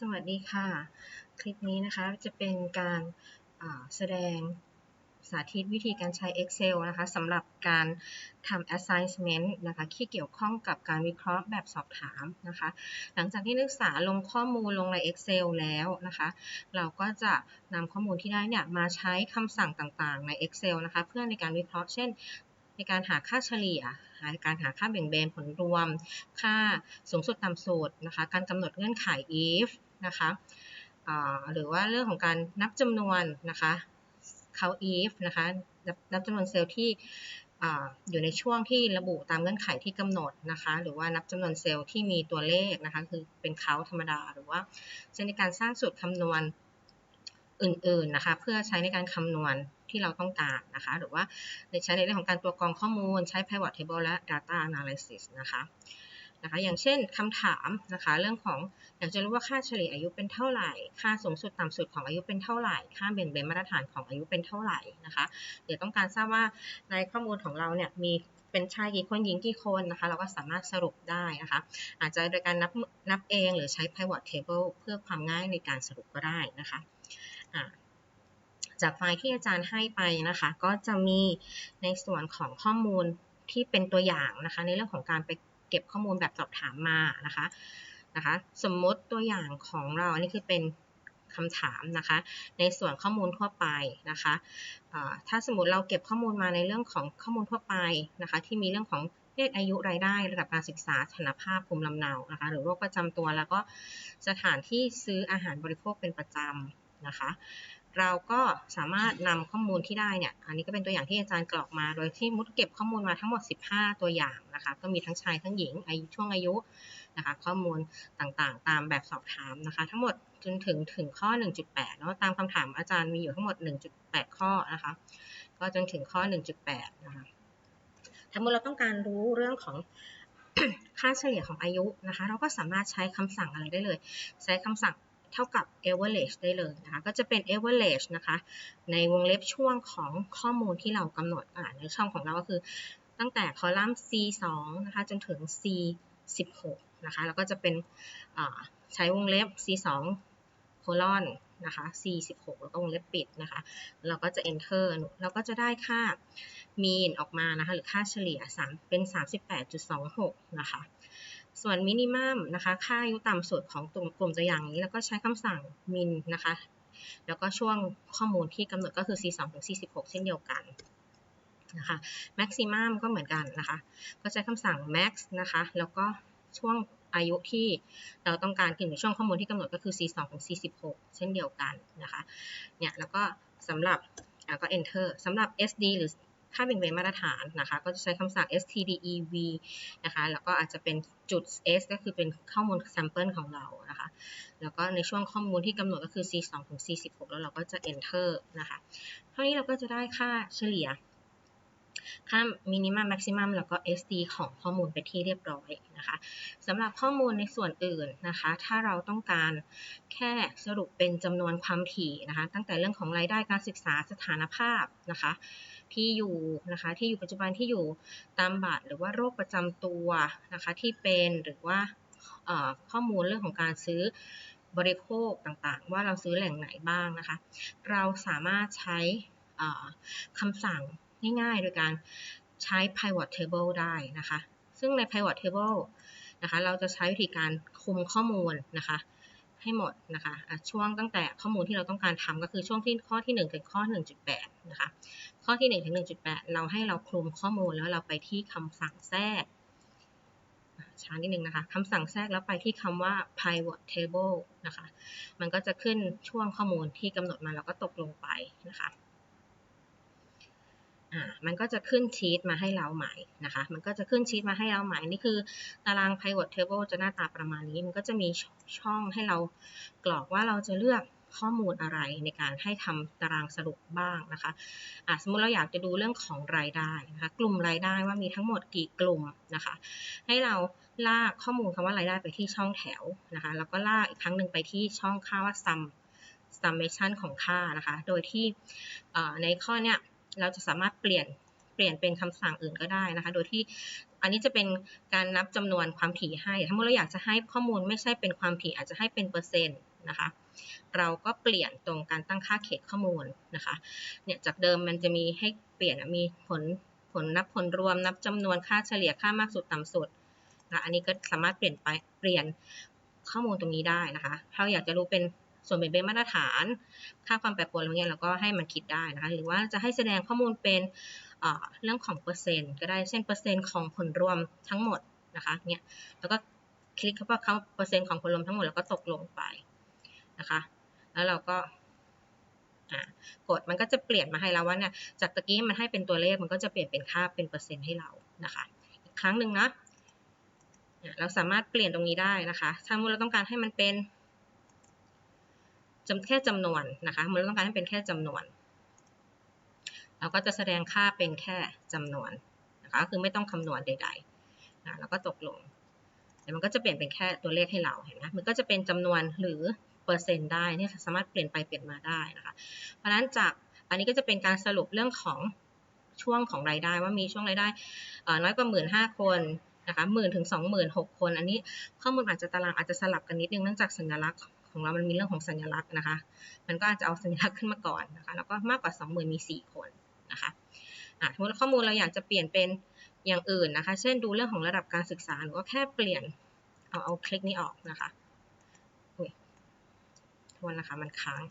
สวัสดีค่ะ คลิปนี้นะคะจะเป็นการแสดงสาธิตวิธีการใช้ Excel นะคะสำหรับการทำ assignment นะคะที่เกี่ยวข้องกับการวิเคราะห์แบบสอบถามนะคะ หลังจากที่นักศึกษาลงข้อมูลลงใน Excel แล้วนะคะ เราก็จะนำข้อมูลที่ได้เนี่ยมาใช้คำสั่งต่างๆใน Excel นะคะ เพื่อในการวิเคราะห์เช่นในการหาค่าเฉลี่ย การหาค่าแบ่งเบนผลรวม ค่าสูงสุดต่ำสุดนะคะ การกำหนดเงื่อนไข if นะคะหรือว่าเรื่องของการนับจำนวนนะคะ count if นะคะนับจำนวนเซลล์ที่อยู่ในช่วงที่ระบุตามเงื่อนไขที่กำหนดนะคะ หรือว่านับจำนวนเซลล์ที่มีตัวเลขนะคะ คือเป็นเขาธรรมดา หรือว่าใช้ในการสร้างสูตรคำนวณอื่นๆนะคะ เพื่อใช้ในการคำนวณที่เราต้องการนะคะ หรือว่าใช้ในเรื่องของการตัวกรองข้อมูล ใช้ pivot table และ data analysis นะคะ นะคะ อย่างเช่นคำถามนะคะ เรื่องของอยากจะรู้ว่าค่าเฉลี่ยอายุเป็นเท่าไหร่ ค่าสูงสุดต่ำสุดของอายุเป็นเท่าไหร่ ค่าเบี่ยงเบนมาตรฐานของอายุเป็นเท่าไหร่นะคะ เดี๋ยวต้องการทราบว่าในข้อมูลของเราเนี่ยมีเป็นชายกี่คนหญิงกี่คนนะคะ เราก็สามารถสรุปได้นะคะ อาจจะโดยการนับนับเองหรือใช้ pivot table เพื่อความง่ายในการสรุปก็ได้นะคะจากไฟล์ที่อาจารย์ให้ไปนะคะ ก็จะมีในส่วนของข้อมูลที่เป็นตัวอย่างนะคะ ในเรื่องของการไป เก็บข้อมูลแบบสอบถามมานะคะนะคะ สมมติตัวอย่างของเราอันนี้คือเป็นคำถามนะคะ ในส่วนข้อมูลทั่วไปนะคะถ้าสมมติเราเก็บข้อมูลมาในเรื่องของข้อมูลทั่วไปนะคะ ที่มีเรื่องของเพศอายุรายได้ระดับการศึกษาสถานภาพภูมิลำเนานะคะ หรือโรคประจำตัวแล้วก็สถานที่ซื้ออาหารบริโภคเป็นประจำนะคะ เราก็สามารถนำข้อมูลที่ได้เนี่ย อันนี้ก็เป็นตัวอย่างที่อาจารย์กรอกมา โดยที่มุดเก็บข้อมูลมาทั้งหมด 15 ตัวอย่างนะคะ ก็มีทั้งชายทั้งหญิงอายุช่วงอายุนะคะ ข้อมูลต่างๆ ตามแบบสอบถามนะคะ ทั้งหมดจนถึงถึงข้อ 1.8เนาะตามคำถามอาจารย์มีอยู่ทั้งหมด 1.8 ข้อนะคะ ก็จนถึงข้อ 1.8 นะคะถ้าเมื่อเราต้องการรู้เรื่องของค่าเฉลี่ยของอายุนะคะ เราก็สามารถใช้คำสั่งอะไรได้เลย ใช้คำสั่ง เท่ากับ average ได้เลยนะคะก็จะเป็น average นะคะในวงเล็บช่วงของข้อมูลที่เรากำหนดอ่าในช่องของเราก็คือ ตั้งแต่คอลัมน์ C2 นะคะจนถึง C16 นะคะแล้วก็จะเป็นใช้วงเล็บ C2 โคลอนนะคะ C16 แล้วก็วงเล็บปิดนะคะเราก็จะ enter เราก็จะได้ค่า mean ออกมานะคะหรือค่าเฉลี่ย3เป็น 38.26 นะคะ ส่วนมินิมัมนะคะ ค่าอายุต่ำสุดของกลุ่มตัวอย่างนี้ แล้วก็ใช้คำสั่งมินนะคะ แล้วก็ช่วงข้อมูลที่กำหนดก็คือ C2 ถึง C16 เช่นเดียวกันนะคะแม็กซิมัมก็เหมือนกันนะคะ ก็ใช้คำสั่ง max นะคะ แล้วก็ช่วงอายุที่เราต้องการคือในช่วงข้อมูลที่กำหนดก็คือ C2 ถึง C16 เช่นเดียวกันนะคะ เนี่ยแล้วก็สำหรับก็ enter สำหรับ SD หรือ ค่าเบี่ยงเบนมาตรฐานนะคะ ก็จะใช้คำสั่ง stdev นะคะ แล้วก็อาจจะเป็นจุด s ก็คือเป็นข้อมูล sample ของเรานะคะ แล้วก็ในช่วงข้อมูลที่กำหนดก็คือ c2 ถึง c16 แล้วเราก็จะ enter นะคะ เท่านี้เราก็จะได้ค่าเฉลี่ย ค่า minimum maximum แล้วก็ SD ของข้อมูลไปที่เรียบร้อยนะคะสำหรับข้อมูลในส่วนอื่นนะคะ ถ้าเราต้องการแค่สรุปเป็นจำนวนความถี่นะคะ ตั้งแต่เรื่องของรายได้การศึกษาสถานภาพนะคะ ที่อยู่นะคะที่อยู่ปัจจุบันที่อยู่ตามบัตรหรือว่าโรคประจำตัวนะคะที่เป็นหรือว่าข้อมูลเรื่องของการซื้อบริโภคต่างๆ ว่าเราซื้อแหล่งไหนบ้างนะคะ เราสามารถใช้คำสั่งง่ายๆ โดยการใช้ pivot table ได้นะคะ ซึ่งใน pivot table นะคะ เราจะใช้วิธีการคุมข้อมูลนะคะ ให้หมดนะคะะช่วงตั้งแต่ข้อมูลที่เราต้องการทำก็คือช่วงที่ข้อที่ 1 ถึงข้อ 1.8 นะคะ ข้อที่ 1 ถึง 1.8 เราให้เราคลุมข้อมูลแล้วเราไปที่คำสั่งแทรกช้านิดนึงนะคะคำสั่งแทรกแล้วไปที่คำว่า pivot table นะคะ มันก็จะขึ้นช่วงข้อมูลที่กำหนดมาแล้วก็ตกลงไปนะคะามันก็จะขึ้นชีตมาให้เราใหม่นะคะ มันก็จะขึ้นชีตมาให้เราใหม่ นี่คือตาราง pivot table จะหน้าตาประมาณนี้ มันก็จะมีช่องให้เรากรอกว่าเราจะเลือกข้อมูลอะไรในการให้ทำตารางสรุปบ้างนะคะะสมมติเราอยากจะดูเรื่องของรายได้นะคะ กลุ่มรายได้ว่ามีทั้งหมดกี่กลุ่มนะคะ ให้เราลากข้อมูลคำว่ารายได้ไปที่ช่องแถวนะคะ แล้วก็ลากอีกครั้งหนึ่งไปที่ช่องค่าว่า sum summation ของค่านะคะ โดยที่ในข้อเนี้ย เราจะสามารถเปลี่ยนเปลี่ยนเป็นคำสั่งอื่นก็ได้นะคะ โดยที่อันนี้จะเป็นการนับจำนวนความถี่ให้ ถ้าเมื่อเราอยากจะให้ข้อมูลไม่ใช่เป็นความถี่อาจจะให้เป็นเปอร์เซ็นต์นะคะ เราก็เปลี่ยนตรงการตั้งค่าเขตข้อมูลนะคะ เนี่ยจากเดิมมันจะมีให้เปลี่ยนมีผลผลนับผลรวมนับจำนวนค่าเฉลี่ยค่ามากสุดต่ำสุดนะ อันนี้ก็สามารถเปลี่ยนไปเปลี่ยนข้อมูลตรงนี้ได้นะคะ ถ้าเราอยากจะรู้เป็น ส่วนเปลี่ยนเป็นมาตรฐาน ค่าความแปรปรวนอะไรเงี้ยเราก็ให้มันคิดได้นะคะ หรือว่าจะให้แสดงข้อมูลเป็นเรื่องของเปอร์เซ็นต์ก็ได้เช่นเปอร์เซ็นต์ของผลรวมทั้งหมดนะคะเนี่ยแล้วก็คลิกเข้าไปเขาเปอร์เซ็นต์ของผลรวมทั้งหมดแล้วก็ตกลงไปนะคะ แล้วเราก็กดมันก็จะเปลี่ยนมาให้เราว่าเนี่ยจากตะกี้มันให้เป็นตัวเลขมันก็จะเปลี่ยนเป็นค่าเป็นเปอร์เซ็นต์ให้เรานะคะ อีกครั้งหนึ่งนะเราสามารถเปลี่ยนตรงนี้ได้นะคะ ถ้าเราต้องการให้มันเป็น จำแค่จำนวนนะคะมื่อเราต้องการให้เป็นแค่จำนวน เราก็จะแสดงค่าเป็นแค่จำนวนนะคะคือไม่ต้องคำนวณใดๆนะแล้วก็ตกลงเดี๋ยวมันก็จะเปลี่ยนเป็นแค่ตัวเลขให้เราเห็นไหมมันก็จะเป็นจำนวนหรือเปอร์เซ็นต์ได้นี่สามารถเปลี่ยนไปเปลี่ยนมาได้นะคะ เพราะฉะนั้นจากอันนี้ก็จะเป็นการสรุปเรื่องของช่วงของรายได้ว่ามีช่วงรายได้น้อยกว่าหมื่นห้าคนนะคะหมื่นถึงสองหมื่นหกคน อันนี้ข้อมูลอาจจะตารางอาจจะสลับกันนิดนึงเนื่องจากสัญลักษณ์ ของเรามันมีเรื่องของสัญลักษณ์นะคะ มันก็อาจจะเอาสัญลักษณ์ขึ้นมาก่อนนะคะ แล้วก็มากกว่าสองหมื่นมีสี่คนนะคะะสมมติข้อมูลเราอยากจะเปลี่ยนเป็นอย่างอื่นนะคะ เช่นดูเรื่องของระดับการศึกษาหรือว่าแค่เปลี่ยนเอาเอาคลิกนี้ออกนะคะทวนนะคะ มันค้าง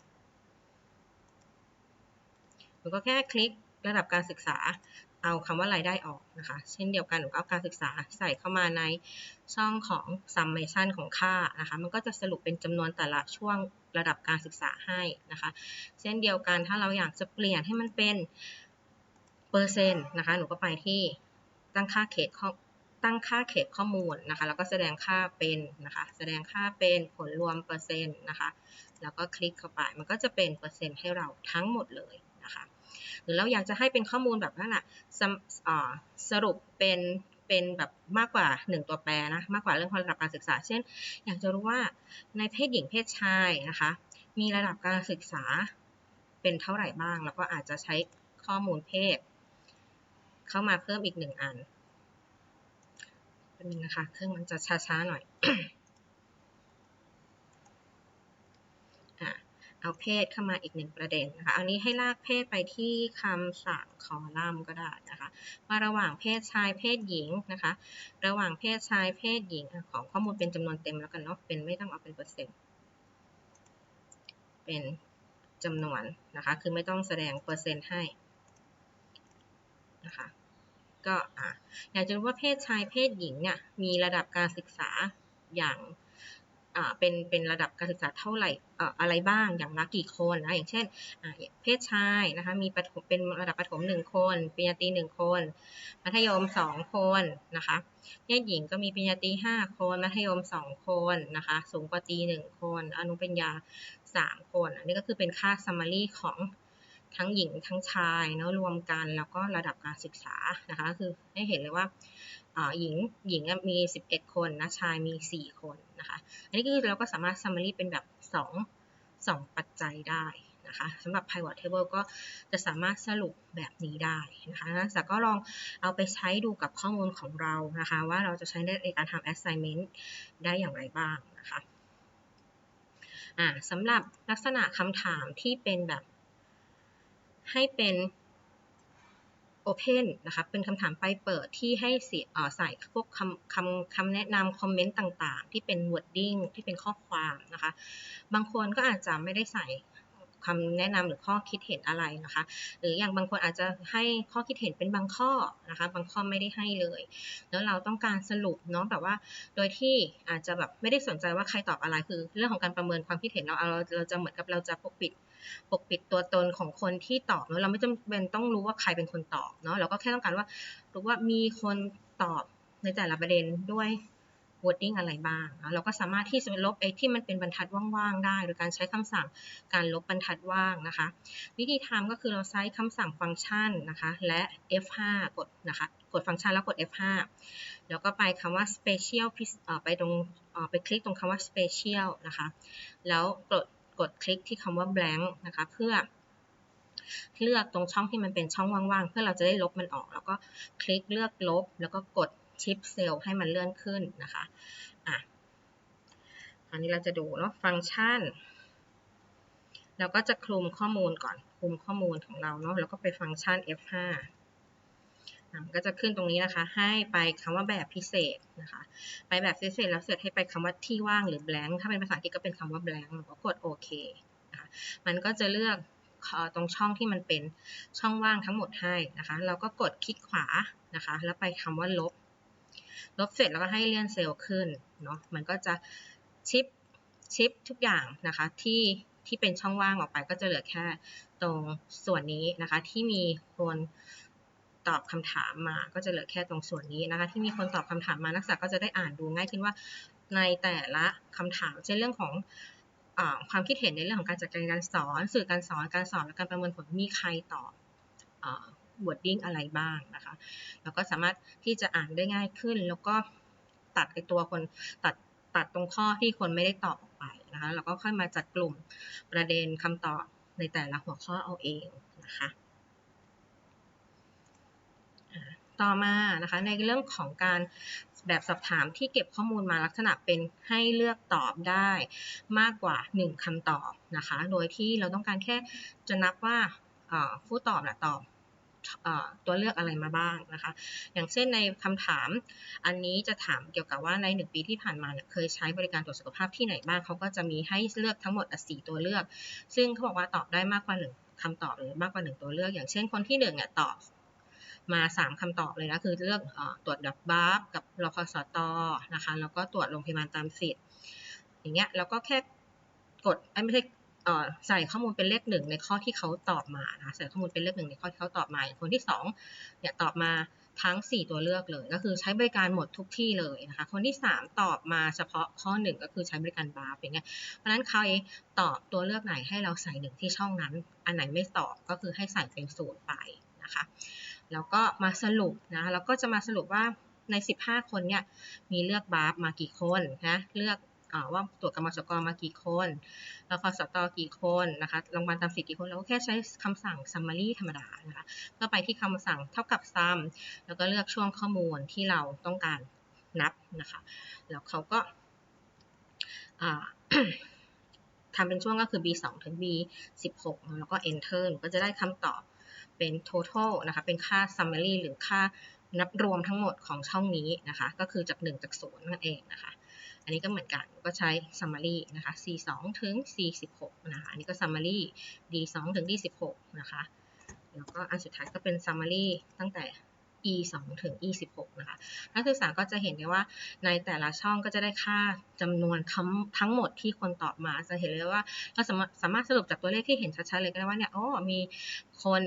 หนูก็แค่คลิกระดับการศึกษา เอาคำว่ารายได้ออกนะคะ เช่นเดียวกันหนูก็เอาการศึกษาใส่เข้ามาในช่องของ summation ของค่านะคะ มันก็จะสรุปเป็นจำนวนแต่ละช่วงระดับการศึกษาให้นะคะ เช่นเดียวกันถ้าเราอยากจะเปลี่ยนให้มันเป็นเปอร์เซ็นต์นะคะ หนูก็ไปที่ตั้งค่าเขตตั้งค่าเขตข้อมูลนะคะ แล้วก็แสดงค่าเป็นนะคะ แสดงค่าเป็นผลรวมเปอร์เซ็นต์นะคะ แล้วก็คลิกเข้าไป มันก็จะเป็นเปอร์เซ็นต์ให้เราทั้งหมดเลย หรือเราอยากจะให้เป็นข้อมูลแบบนั้นอะสรุปเป็นเป็นแบบมากกว่า 1 ตัวแปรนะมากกว่าเรื่องระดับการศึกษา เช่น อยากจะรู้ว่าในเพศหญิงเพศชายนะคะมีระดับการศึกษาเป็นเท่าไหร่บ้าง แล้วก็อาจจะใช้ข้อมูลเพศ เข้ามาเพิ่มอีกหนึ่งอันเป็นนะคะ เครื่องมันจะช้าๆหน่อย เอาเพศเข้ามาอีกหนึ่งประเด็นนะคะ อันนี้ให้ลากเพศไปที่คำสั่งคอลัมน์ก็ได้นะคะมาระหว่างเพศชายเพศหญิงนะคะ ระหว่างเพศชายเพศหญิงของข้อมูลเป็นจำนวนเต็มแล้วกันเนาะ เป็นไม่ต้องเอาเป็นเปอร์เซ็นต์ เป็นจำนวนนะคะ คือไม่ต้องแสดงเปอร์เซ็นต์ให้นะคะ ก็อะอยากจะรู้ว่าเพศชายเพศหญิงเนี่ยมีระดับการศึกษาอย่าง เป็นเป็นระดับการศึกษาเท่าไหร่อะไรบ้างอย่างละกี่คนนะอย่างเช่นเพศชายนะคะมีปมเป็นระดับประถมหนึ่งคนปริญญาตรีหนึ่งคน มัธยมสองคนนะคะเพศหญิงก็มีปริญญาตรีห้าคน มัธยมสองคนนะคะสูงกว่าตรีหนึ่งคน อนุปริญญาสามคน อันนี้ก็คือเป็นค่า summary ของ ทั้งหญิงทั้งชายเนาะรวมกันแล้วก็ระดับการศึกษานะคะคือให้เห็นเลยว่าหญิงหญิงมี 11 คนนะชายมี 4 คนนะคะอันนี้คือเราก็สามารถ summary เป็นแบบ 2 2 ปัจจัยได้นะคะสำหรับ pivot table ก็จะสามารถสรุปแบบนี้ได้นะคะนักศึกษาก็ลองเอาไปใช้ดูกับข้อมูลของเรานะคะว่าเราจะใช้ในการทำ assignment ได้อย่างไรบ้างนะคะสำหรับลักษณะคำถามที่เป็นแบบ ให้เป็น Open นะคะ เป็นคำถามไปเปิดที่ให้ใส่พวกคำคำคำแนะนำคอมเมนต์ต่างๆ ที่เป็น wording ที่เป็นข้อความนะคะ บางคนก็อาจจะไม่ได้ใส่คำแนะนำหรือข้อคิดเห็นอะไรนะคะ หรืออย่างบางคนอาจจะให้ข้อคิดเห็นเป็นบางข้อนะคะ บางข้อไม่ได้ให้เลย แล้วเราต้องการสรุปเนาะแบบว่า โดยที่อาจจะแบบไม่ได้สนใจว่าใครตอบอะไรคือ เรื่องของการประเมินความคิดเห็นเราเราเราจะเหมือนกับเราจะปกปิด ปกปิดตัวตนของคนที่ตอบเนาะเราไม่จำเป็นต้องรู้ว่าใครเป็นคนตอบเนาะเราก็แค่ต้องการว่ารู้ว่ามีคนตอบในแต่ละประเด็นด้วย wording อะไรบ้าง เราก็สามารถที่จะลบไอ้ที่มันเป็นบรรทัดว่างๆ ได้ โดยการใช้คำสั่งการลบบรรทัดว่างนะคะ วิธีทำก็คือเราใช้คำสั่งฟังก์ชันนะคะและ F5 กดนะคะกดฟังก์ชันแล้วกด F5 แล้วก็ไปคำว่า special ไปตรงไปคลิกตรงคำว่า special นะคะ แล้วกด กดคลิกที่คำว่า blank นะคะ เพื่อเลือกตรงช่องที่มันเป็นช่องว่างๆ เพื่อเราจะได้ลบมันออก แล้วก็คลิกเลือกลบ แล้วก็กดชิปเซลล์ให้มันเลื่อนขึ้นนะคะ อะอันนี้เราจะดูเนาะฟังก์ชัน เราก็จะคลุมข้อมูลก่อน คลุมข้อมูลของเราเนาะ แล้วก็ไปฟังก์ชัน F5 ก็จะขึ้นตรงนี้นะคะ ให้ไปคำว่าแบบพิเศษนะคะ ไปแบบพิเศษแล้วเสร็จให้ไปคำว่าที่ว่างหรือ blank ถ้าเป็นภาษาอังกฤษก็เป็นคำว่า blank แล้วก็กดโอเคนะคะมันก็จะเลือกตรงช่องที่มันเป็นช่องว่างทั้งหมดให้นะคะเราก็กดคลิกขวานะคะ แล้วไปคำว่าลบ ลบเสร็จแล้วก็ให้เลื่อนเซลล์ขึ้นเนาะมันก็จะชิปชิปทุกอย่างนะคะที่ที่เป็นช่องว่างออกไปก็จะเหลือแค่ตรงส่วนนี้นะคะที่มีคน ตอบคำถามมา ก็จะเหลือแค่ตรงส่วนนี้นะคะ ที่มีคนตอบคำถามมานักศึกษาก็จะได้อ่านดูง่ายขึ้นว่าในแต่ละคำถามเช่นเรื่องของอความคิดเห็นในเรื่องของการจัดการการสอน สื่อการสอนการสอนและการประเมินผลมีใครตอบอา wording อะไรบ้างนะคะแล้วก็สามารถที่จะอ่านได้ง่ายขึ้น แล้วก็ตัดไอตัวคนตัดตัดตรงข้อที่คนไม่ได้ตอบออกไปนะคะแล้วก็ค่อยมาจัดกลุ่มประเด็นคำตอบในแต่ละหัวข้อเอาเองนะคะอ่า ต่อมานะคะในเรื่องของการแบบสอบถามที่เก็บข้อมูลมาลักษณะเป็นให้เลือกตอบได้มากกว่า 1คำตอบนะคะ โดยที่เราต้องการแค่จะนับว่าผู้ตอบนะตอบตัวเลือกอะไรมาบ้างนะคะ อย่างเช่นในคำถามอันนี้จะถามเกี่ยวกับว่าใน 1 ปีที่ผ่านมาเนี่ยเคยใช้บริการตรวจสุขภาพที่ไหนบ้างเขาก็จะมีให้เลือกทั้งหมดอะ4ตัวเลือก ซึ่งเขาบอกว่าตอบได้มากกว่า 1คำตอบหรือมากกว่า 1 ตัวเลือก อย่างเช่นคนที่1เนี่ยตอบ มา 3คำตอบเลยนะคือเลือกอตรวจดับบัฟกับรคสตนะคะแล้วก็ตรวจโรงพยาบาลตามสิทธิ์อย่างเงี้ยแล้วก็แค่กดไม่ใช่ใส่ข้อมูลเป็นเลขหนึ่งในข้อที่เขาตอบมานะใส่ข้อมูลเป็นเลขหนึ่งในข้อที่เขาตอบมาคนที่สองเนี่ยตอบมาทั้ง 4 ตัวเลือกเลย ก็คือใช้บริการหมดทุกที่เลยนะคะคนที่ 3 ตอบมาเฉพาะข้อ 1 ก็คือใช้บริการบาร์อย่างเงี้ยเพราะฉะนั้นใครตอบตัวเลือกไหนให้เราใส่หนึ่งที่ช่องนั้น อันไหนไม่ตอบก็คือให้ใส่เป็นศูนย์ไปนะคะ แล้วก็มาสรุปนะแล้วก็จะมาสรุปว่าใน 15 คนเนี่ยมีเลือกบาร์มากี่คนนะเลือกอว่าตรวจกรรมสกรมากี่คนแล้วคสตอกี่คนนะคะโรงพยาบาลตามสิทธิ์กี่คนเราก็แค่ใช้คำสั่ง summary ธรรมดานะคะ ก็ไปที่คำสั่งเท่ากับ sum แล้วก็เลือกช่วงข้อมูลที่เราต้องการนับนะคะ แล้วเขาก็ทำเป็นช่วงก็คือ B 2ถึง B 16แล้วก็ enter ก็จะได้คำตอบ เป็น total นะคะ เป็นค่า summary หรือค่านับรวมทั้งหมดของช่องนี้นะคะ ก็คือจาก 1 จาก 0 นั่นเองนะคะ อันนี้ก็เหมือนกัน ก็ใช้ summary นะคะ C 2 ถึง C 16 นะคะ อันนี้ก็ summary D 2 ถึง D 16 นะคะ แล้วก็อันสุดท้ายก็เป็น summary ตั้งแต่ E 2 ถึง E 16 นะคะ นักศึกษาก็จะเห็นได้ว่าในแต่ละช่องก็จะได้ค่าจำนวนทั้งทั้งหมดที่คนตอบมา จะเห็นเลยว่าเราสามารถสรุปจากตัวเลขที่เห็นชัดๆเลยก็ได้ว่าเนี่ย อ๋อ มีคน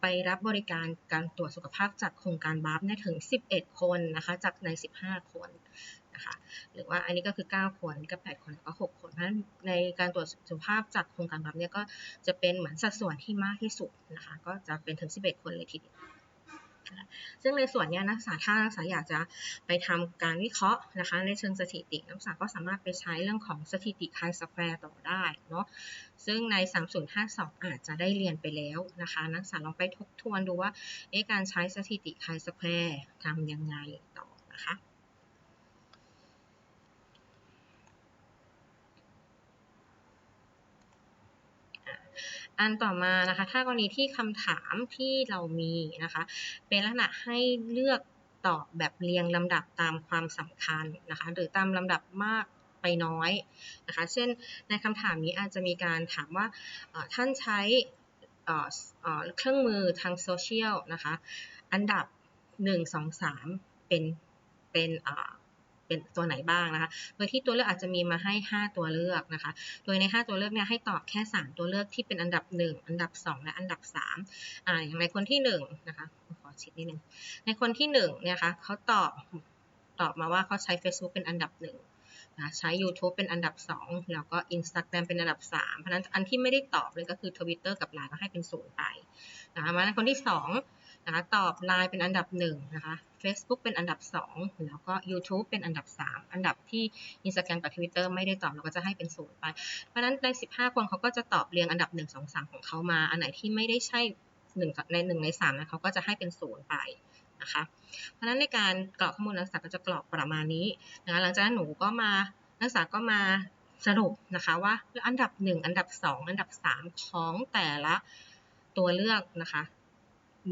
ไปรับบริการการตรวจสุขภาพจากโครงการบัฟเนี่ยถึง 11 คนนะคะจากใน 15 คนนะคะหรือว่าอันนี้ก็คือ 9 คนกับ 8 คนแล้วก็ 6 คนเพราะฉะนั้นในการตรวจสุขภาพจากโครงการบัฟเนี่ยก็จะเป็นเหมือนสัดส่วนที่มากที่สุดนะคะก็จะเป็นถึง 11 คนเลยทีเดียว ซึ่งในส่วนนี้นักศึกษาถ้านักศึกษาอยากจะไปทำการวิเคราะห์นะคะในเชิงสถิติ นักศึกษาก็สามารถไปใช้เรื่องของสถิติไคสแควร์ต่อได้เนาะซึ่งใน 3052 อาจจะได้เรียนไปแล้วนะคะ นักศึกษาลองไปทบทวนดูว่าการใช้สถิติไคสแควร์ทำยังไงต่อนะคะ อันต่อมานะคะ ถ้ากรณีที่คำถามที่เรามีนะคะ เป็นลักษณะให้เลือกตอบแบบเรียงลำดับตามความสำคัญนะคะ หรือตามลำดับมากไปน้อยนะคะ เช่นในคำถามนี้อาจจะมีการถามว่าท่านใช้เครื่องมือทางโซเชียลนะคะ อันดับ 1 2 3 เป็นเป็น เป็นตัวไหนบ้างนะคะ โดยที่ตัวเลือกอาจจะมีมาให้ 5 ตัวเลือกนะคะ โดยใน 5 ตัวเลือกเนี่ยให้ตอบแค่ 3 ตัวเลือกที่เป็นอันดับ 1 อันดับ 2 และอันดับ3อ่าอย่างในคนที่1นะคะขอชิดนิดนึงในคนที่1เนี่ยคะเขาตอบตอบมาว่าเขาใช้ Facebook เป็นอันดับ1นะใช้ YouTube เป็นอันดับ 2 แล้วก็ Instagram เป็นอันดับ 3 เพราะนั้นอันที่ไม่ได้ตอบเลยก็คือ Twitter กับ Line ก็ให้เป็นศูนย์ไปนะคะมาคนที่2นะคะตอบ Line เป็นอันดับ1นะคะ Facebook เป็นอันดับ 2 แล้วก็ YouTube เป็นอันดับ 3 อันดับที่ Instagram กับ Twitter ไม่ได้ตอบเราก็จะให้เป็นศูนย์ไป เพราะฉะนั้นใน 15 คนเขาก็จะตอบเรียงอันดับ 1 2 3 ของเขามา อันไหนที่ไม่ได้ใช่1ใน1ใน3นะเขาก็จะให้เป็นศูนย์ไปนะคะ เพราะฉะนั้นในการกรอกข้อมูลนักศึกษาก็จะกรอกประมาณนี้นะคะหลังจากนั้นหนูก็มานักศึกษาก็มาสรุปนะคะว่าอันดับ 1 อันดับ 2 อันดับ 3 ของแต่ละตัวเลือกนะคะ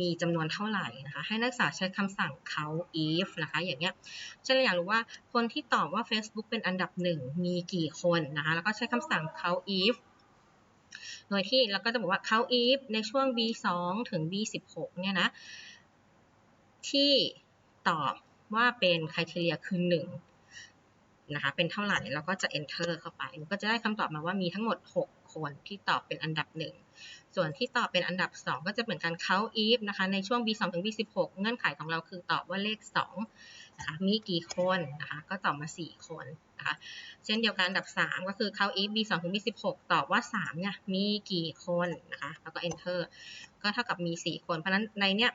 มีจำนวนเท่าไหร่นะคะให้นักศึกษาใช้คำสั่ง count if นะคะอย่างเงี้ยเช่นเราอยากรู้ว่าคนที่ตอบว่า Facebook เป็นอันดับ1มีกี่คนนะคะแล้วก็ใช้คำสั่ง count if โดยที่เราก็จะบอกว่า count if ในช่วง B2 ถึง B16 เนี่ยนะที่ตอบว่าเป็น criteria คือ1นะคะเป็นเท่าไหร่แล้วก็จะ enter เข้าไปก็จะได้คำตอบมาว่ามีทั้งหมด 6 คนที่ตอบเป็นอันดับ1 ส่วนที่ตอบเป็นอันดับ 2 ก็จะเหมือนกัน count if นะคะในช่วง B2 ถึง B16 เงื่อนไขของเราคือตอบว่าเลข2นะคะมีกี่คนนะคะก็ตอบมา 4 คนนะคะเช่นเดียวกันอันดับ 3 ก็คือ count if B2 ถึง B16 ตอบว่า3เนี่ยมีกี่คนนะคะแล้วก็ enter ก็เท่ากับมี 4 คน เพราะฉะนั้นในเนี้ย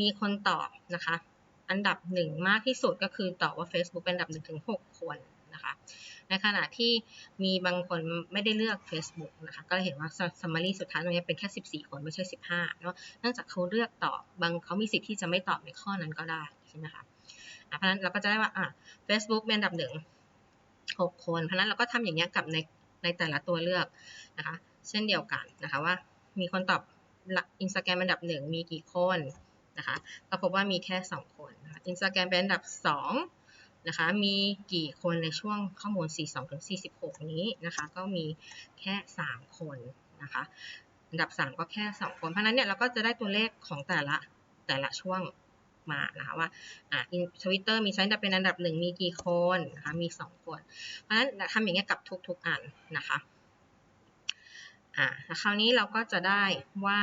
มีคนตอบนะคะอันดับ 1 มากที่สุดก็คือตอบว่า Facebook เป็นอันดับ1ถึง6คนนะคะ ในขณะที่มีบางคนไม่ได้เลือก Facebook นะคะ ก็เห็นว่า summary สุดท้ายตรงนี้เป็นแค่ 14 คนไม่ใช่ 15 เนาะเนื่องจากเขาเลือกตอบบางเขามีสิทธิ์ที่จะไม่ตอบในข้อนั้นก็ได้ใช่ไหมคะเพราะฉะนั้นเราก็จะได้ว่าอะ Facebook เป็นอันดับ1 6คน เพราะนั้นเราก็ทำอย่างนี้กับในในแต่ละตัวเลือกนะคะ เช่นเดียวกันนะคะว่ามีคนตอบ Instagram อันดับ1มีกี่คนนะคะ ก็พบว่ามีแค่ 2 คนนะคะ Instagram เป็นอันดับ 2 นะคะ มีกี่คนในช่วงข้อมูล 42 ถึง 46 นี้นะคะ ก็มีแค่ 3 คนนะคะ อันดับ 3 ก็แค่ 2 คน เพราะนั้นเนี่ยเราก็จะได้ตัวเลขของแต่ละแต่ละช่วงมานะคะว่าอ่าทวิตเตอร์มีใช้เป็นอันดับ1มีกี่คนนะคะมี 2 คน เพราะฉะนั้นทำอย่างเงี้ยกับทุกๆอันนะคะอ่าคราวนี้เราก็จะได้ว่า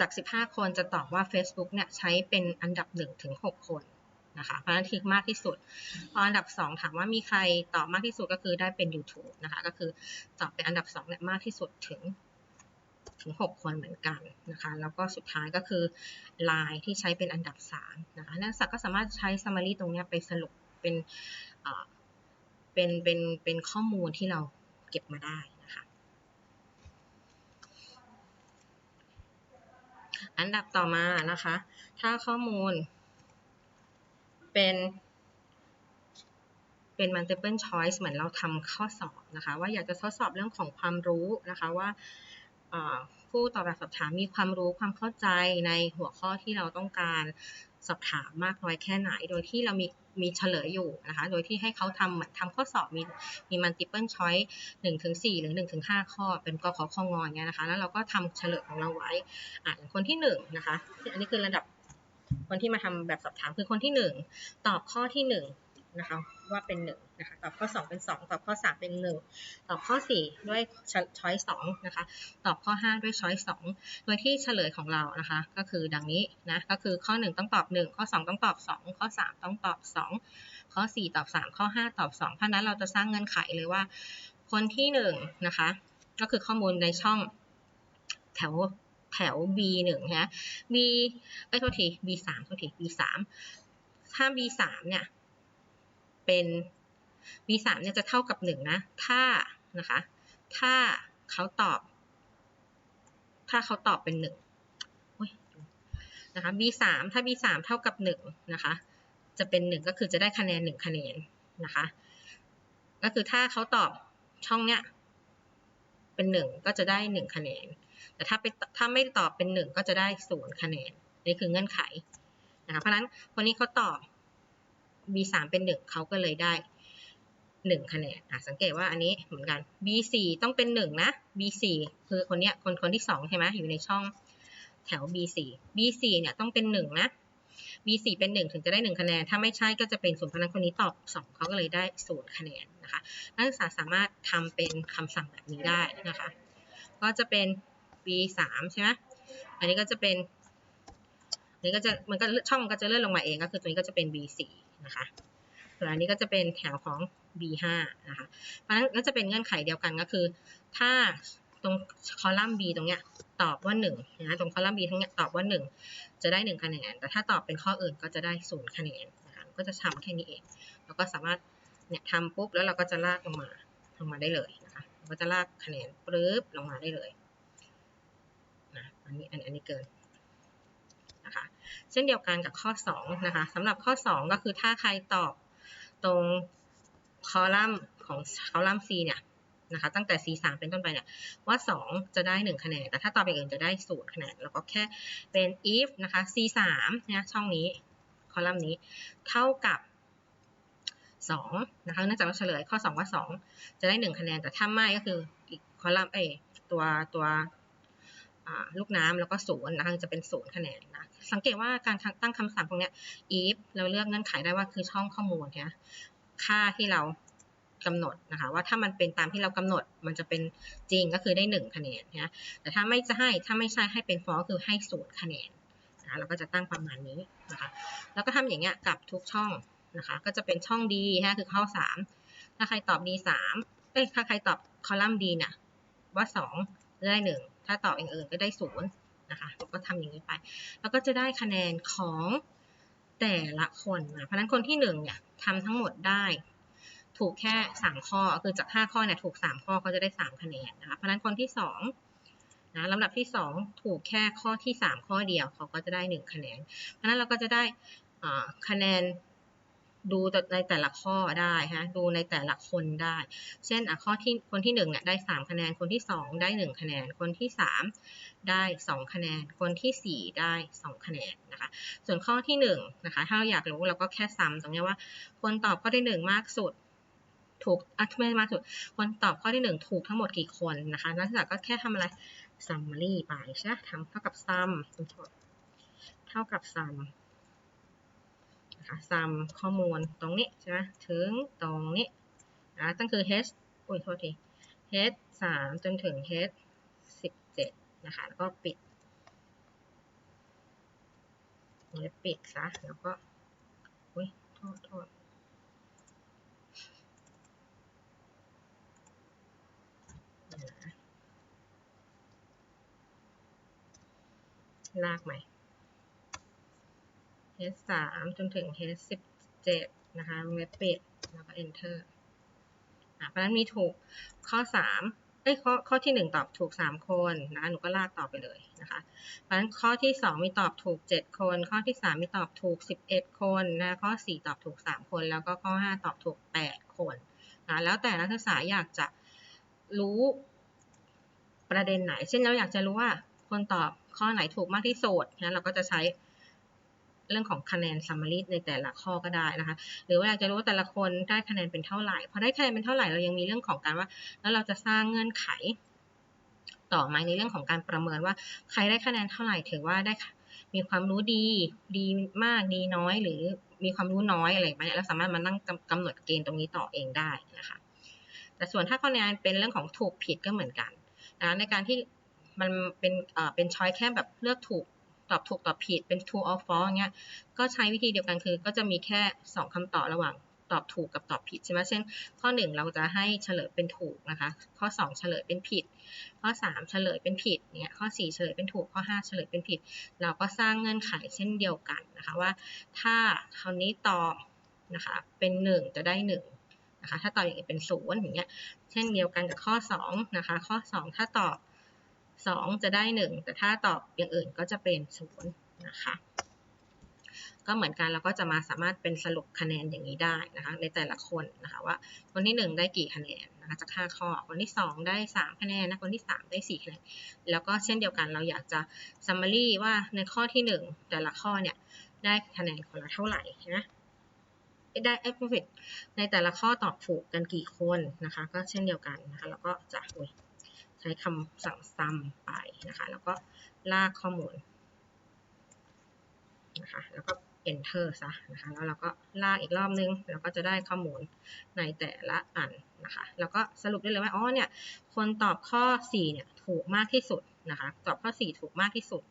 จาก 15 คนจะตอบว่า Facebook เนี่ยใช้เป็นอันดับ 1 ถึง 6 คนนะคะเพราะนั้นทิกมากที่สุดพออันดับ 2 ถามว่ามีใครตอบมากที่สุดก็คือได้เป็น YouTube นะคะก็คือตอบเป็นอันดับ2เนี่ยมากที่สุดถึงถึง 6 คนเหมือนกันนะคะ แล้วก็สุดท้ายก็คือ Line ที่ใช้เป็นอันดับ3นะคะนักศึกษาก็สามารถใช้ summary ตรงนี้ไปสรุปเป็นเป็นเป็นเป็นข้อมูลที่เราเก็บมาได้นะคะ อันดับต่อมานะคะ ถ้าข้อมูล เป็นเป็น multiple choice เหมือนเราทำข้อสอบนะคะ ว่าอยากจะทดสอบเรื่องของความรู้นะคะว่าผู้ตอบแบบสอบถามมีความรู้ความเข้าใจในหัวข้อที่เราต้องการสอบถามมากน้อยแค่ไหน โดยที่เรามี มีเฉลยอยู่นะคะ โดยที่ให้เขาทำทำข้อสอบมีมี multiple choice 1ถึง4หรือ1ถึง5ข้อ เป็นกขอข้องเงี้ยนะคะ แล้วเราก็ทำเฉลยของเราไว้อ่าอย่างคนที่1นะคะ อันนี้คือระดับคนที่มาทำแบบสอบถามคือคนที่ 1 ตอบข้อที่ 1 นะคะว่าเป็น1นะคะตอบข้อ 2 เป็น 2 ตอบข้อ 3 เป็น 1 ตอบข้อ 4 ด้วยช้อย2นะคะ ตอบข้อ 5 ด้วยช้อย2โดยที่เฉลยของเรานะคะ ก็คือดังนี้นะก็คือข้อ 1 ต้องตอบ 1 ข้อ 2 ต้องตอบ 2 ข้อ 3 ต้องตอบ 2 ข้อ 4 ตอบ 3 ข้อ 5 ตอบ 2 เพราะนั้นเราจะสร้างเงื่อนไขเลยว่า คนที่1นะคะก็คือข้อมูลในช่องแถวแถว B 1 นะ B ไอ้โทษที B 3 โทษที B 3 ถ้า B 3 เนี่ย เป็น B 3เนี่ยจะเท่ากับ 1 นะ ถ้านะคะ ถ้าเขาตอบ ถ้าเขาตอบเป็น1นะคะ B 3 ถ้า B 3 เท่ากับ 1 นะคะ จะเป็น 1 ก็คือจะได้คะแนน 1 คะแนนนะคะ ก็คือถ้าเขาตอบช่องเนี้ยเป็น 1 ก็จะได้ 1 คะแนน แต่ถ้าไปถ้าไม่ตอบเป็นหนึ่งก็จะได้ศูนย์คะแนน นี่คือเงื่อนไขนะคะ เพราะฉะนั้นคนนี้เขาตอบ B 3เป็นหนึ่งเขาก็เลยได้หนึ่งคะแนนอะสังเกตว่าอันนี้เหมือนกัน B 4ต้องเป็นหนึ่งนะ B 4คือคนเนี้ยคนคนที่สองใช่ไหมอยู่ในช่องแถว B 4 B 4เนี่ยต้องเป็นหนึ่งนะ B 4เป็นหนึ่งถึงจะได้หนึ่งคะแนน ถ้าไม่ใช่ก็จะเป็นศูนย์พราะนั้นคนนี้ตอบสองเขาก็เลยได้ศูนย์คะแนนนะคะ นักศึกษาสามารถทำเป็นคำสั่งแบบนี้ได้นะคะ ก็จะเป็น B สามใช่ไหมอันนี้ก็จะเป็นอันนี้ก็จะมันก็ช่องก็จะเลื่อนลงมาเองก็คือตัวนี้ก็จะเป็น B สี่ นะคะส่วนอันนี้ก็จะเป็นแถวของ B ห้านะคะ เพราะฉะนั้นก็จะเป็นเงื่อนไขเดียวกันก็คือ ถ้าตรงคอลัมน์ B ตรงเนี้ยตอบว่า1นะตรงคอลัมน์ B ทั้งเนี้ยตอบว่า 1 จะได้ 1 คะแนน แต่ถ้าตอบเป็นข้ออื่นก็จะได้ 0 คะแนนนะคะก็จะทำแค่นี้เอง แล้วก็สามารถเนี่ยทำปุ๊บแล้วเราก็จะลากลงมาลงมาได้เลยนะคะเราก็จะลากคะแนนปึ๊บลงมาได้เลยนะอันนี้อันนี้เกิน เช่นเดียวกันกับข้อ 2 นะคะสำหรับข้อ 2 ก็คือถ้าใครตอบตรงคอลัมน์ของคอลัมน์ C เนี่ยนะคะตั้งแต่ C 3 เป็นต้นไปเนี่ยว่า 2 จะได้ 1 คะแนน แต่ถ้าตอบอย่างอื่นจะได้0คะแนนแล้วก็แค่เป็น if นะคะ C 3เนี่ยช่องนี้คอลัมน์นี้เท่ากับ 2 นะคะเนื่องจากเราเฉลยข้อ 2 ว่า 2 จะได้ 1 คะแนน แต่ถ้าไม่ก็คืออีกคอลัมน์เอตัวตัวลูกน้ำแล้วก็ศูนย์นะคะจะเป็นศูนย์คะแนนนะ สังเกตว่าการตั้งคำสั่งพวกนี้ if เราเลือกเงื่อนไขได้ว่าคือช่องข้อมูลนะค่าที่เรากำหนดนะคะ ว่าถ้ามันเป็นตามที่เรากำหนดมันจะเป็นจริงก็คือได้ 1 คะแนนนะแต่ถ้าไม่จะให้ถ้าไม่ใช่ให้เป็น false คือให้ศูนย์คะแนนนะเราก็จะตั้งประมาณนี้นะคะ แล้วก็ทำอย่างเงี้ยกับทุกช่องนะคะ ก็จะเป็นช่อง D นะคือข้อ 3 ถ้าใครตอบ D 3เอ้ยถ้าใครตอบคอลัมน์ D เนี่ยว่า 2 ได้ 1 ถ้าตอบอย่างอื่นก็ได้ 0 นะคะเราก็ทำอย่างนี้ไป แล้วก็จะได้คะแนนของแต่ละคนนะเพราะนั้นคนที่1เนี่ยทำทั้งหมดได้ถูกแค่ 3 ข้อคือจาก 5 ข้อเนี่ยถูก 3 ข้อเขาจะได้ 3 คะแนนนะคะเพราะนั้นคนที่2นะลำดับที่ 2 ถูกแค่ข้อที่ 3 ข้อเดียวเขาก็จะได้ 1 คะแนน เพราะนั้นเราก็จะได้คะแนน ดูในแต่ละข้อได้ฮะดูในแต่ละคนได้ เช่นข้อที่คนที่1เนี่ยได้ 3 คะแนนคนที่ 2 ได้ 1 คะแนน คนที่ 3 ได้ 2 คะแนน คนที่ 4 ได้ 2 คะแนนนะคะส่วนข้อที่1นะคะถ้าเราอยากรู้เราก็แค่ซ้ำตรงนี้ว่า คนตอบข้อที่ 1 มากสุดถูกอะไม่มากสุดคนตอบข้อที่หนึ่งถูกทั้งหมดกี่คนนะคะนักศึกษาก็แค่ทำอะไร summary ไปใช่ไหมทำเท่ากับ sum เท่ากับ sum นะคะ sum ข้อมูลตรงนี้ใช่ไหมถึงตรงนี้นะตั้งคือ h อุ้ยโทษที h 3จนถึง h 17นะคะแล้วก็ปิดแล้วปิดซะแล้วก็อุ้ยโทษโทษลากใหม่ h 3จนถึง h 17นะคะวงเล็บปิดแล้วก็ enter อะเพราะนั้นมีถูกข้อ 3 เอ้ยข้อข้อที่ 1 ตอบถูก 3 คนนะหนูก็ลากต่อไปเลยนะคะเพราะฉะนั้นข้อที่ 2 มีตอบถูก 7 คน ข้อที่ 3 มีตอบถูก 11 คนนะข้อ 4 ตอบถูก 3 คน แล้วก็ข้อ 5 ตอบถูก 8 คนนะแล้วแต่นักศึกษาอยากจะรู้ประเด็นไหน เช่นเราอยากจะรู้ว่าคนตอบข้อไหนถูกมากที่สุดนะเราก็จะใช้ เรื่องของคะแนน summary ในแต่ละข้อก็ได้นะคะ หรือว่าอยากจะรู้ว่าแต่ละคนได้คะแนนเป็นเท่าไหร่พอได้คะแนนเป็นเท่าไหร่เรายังมีเรื่องของการว่า แล้วเราจะสร้างเงื่อนไข ต่อมาในเรื่องของการประเมินว่า ใครได้คะแนนเท่าไหร่ถือว่าได้มีความรู้ดี ดีมากดีน้อย หรือมีความรู้น้อยอะไรแบบนี้เราสามารถมานั่งกำหนดเกณฑ์ตรงนี้ต่อเองได้นะคะ แต่ส่วนถ้าคะแนนเป็นเรื่องของถูกผิดก็เหมือนกันนะในการที่มันเป็นเอ่อเป็นช้อยแค่แบบเลือกถูก อบถูกตอบผิดเป็น true or false เงี้ย ก็ใช้วิธีเดียวกันคือก็จะมีแค่ 2คำตอบระหว่างตอบถูกกับตอบผิดใช่ไหมเช่น ข้อ 1 เราจะให้เฉลยเป็นถูกนะคะ ข้อ 2 เฉลยเป็นผิด ข้อ 3 เฉลยเป็นผิดเนี่ยข้อ 4 เฉลยเป็นถูก ข้อ 5 เฉลยเป็นผิด เราก็สร้างเงื่อนไขเช่นเดียวกันนะคะว่า ถ้าคราวนี้ตอบนะคะเป็น 1 จะได้ 1นะคะถ้าตอบอย่างนี้เป็น0อย่างเงี้ยเช่นเดียวกันกับข้อ2นะคะข้อ 2 ถ้าตอบ 2 จะได้ 1 แต่ถ้าตอบอย่างอื่นก็จะเป็น0นะคะก็เหมือนกันเราก็จะมาสามารถเป็นสรุปคะแนนอย่างนี้ได้นะคะในแต่ละคนนะคะว่าคนที่ 1 ได้กี่คะแนนนะคะจาก5ข้อคนที่ 2 ได้ 3 คะแนนนะคนที่ 3 ได้ 4 คะแนนแล้วก็เช่นเดียวกันเราอยากจะ summary ว่าในข้อที่ 1 แต่ละข้อเนี่ยได้คะแนนคนละเท่าไหร่นะได้ a อ r a g e ในแต่ละข้อตอบถูกกันกี่คนนะคะ ก็เช่นเดียวกันนะคะแล้วก็จะ ช้คำสั่ง sum ไปนะคะ แล้วก็ลากข้อมูลนะคะ แล้วก็ enter ซะนะคะ แล้วเราก็ลากอีกรอบนึงแล้วก็จะได้ข้อมูลในแต่ละอันนะคะ แล้วก็สรุปได้เลยว่า อ๋อ เนี่ย คนตอบข้อ 4 เนี่ย ถูกมากที่สุดนะคะ ตอบข้อ 4 ถูกมากที่สุด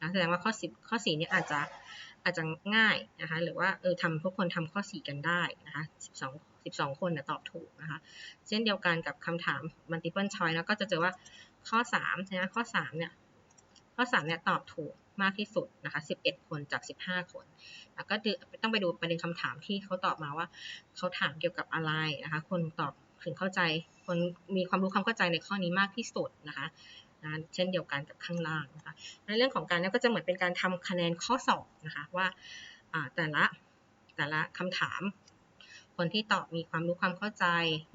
นะแสดงว่าข้อ 10 ข้อ 4 เนี่ยอาจจะอาจจะง่ายนะคะ หรือว่าเออทำทุกคนทำข้อ 4 กันได้นะคะ 12 12 คนนะตอบถูกนะคะ เช่นเดียวกันกับคำถาม multiple choice แล้วก็จะเจอว่าข้อ3นะข้อ3เนี่ยข้อ3เนี่ยตอบถูกมากที่สุดนะคะ11 คนจาก 15 คน แล้วก็ต้องไปดูประเด็นคำถามที่เขาตอบมาว่า เขาถามเกี่ยวกับอะไรนะคะ คนตอบถึงเข้าใจ คนมีความรู้ความเข้าใจในข้อนี้มากที่สุดนะคะนะเช่นเดียวกันกับข้างล่างนะคะ ในเรื่องของการนี้ก็จะเหมือนเป็นการทำคะแนนข้อสอบนะคะว่าแต่ละแต่ละคำถาม คนที่ตอบมีความรู้ความเข้าใจ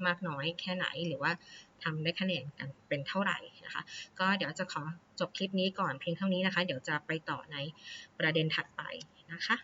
มากน้อยแค่ไหน หรือว่าทำได้คะแนนกันเป็นเท่าไหร่นะคะ ก็เดี๋ยวจะขอจบคลิปนี้ก่อนเพียงเท่านี้นะคะ เดี๋ยวจะไปต่อในประเด็นถัดไปนะคะ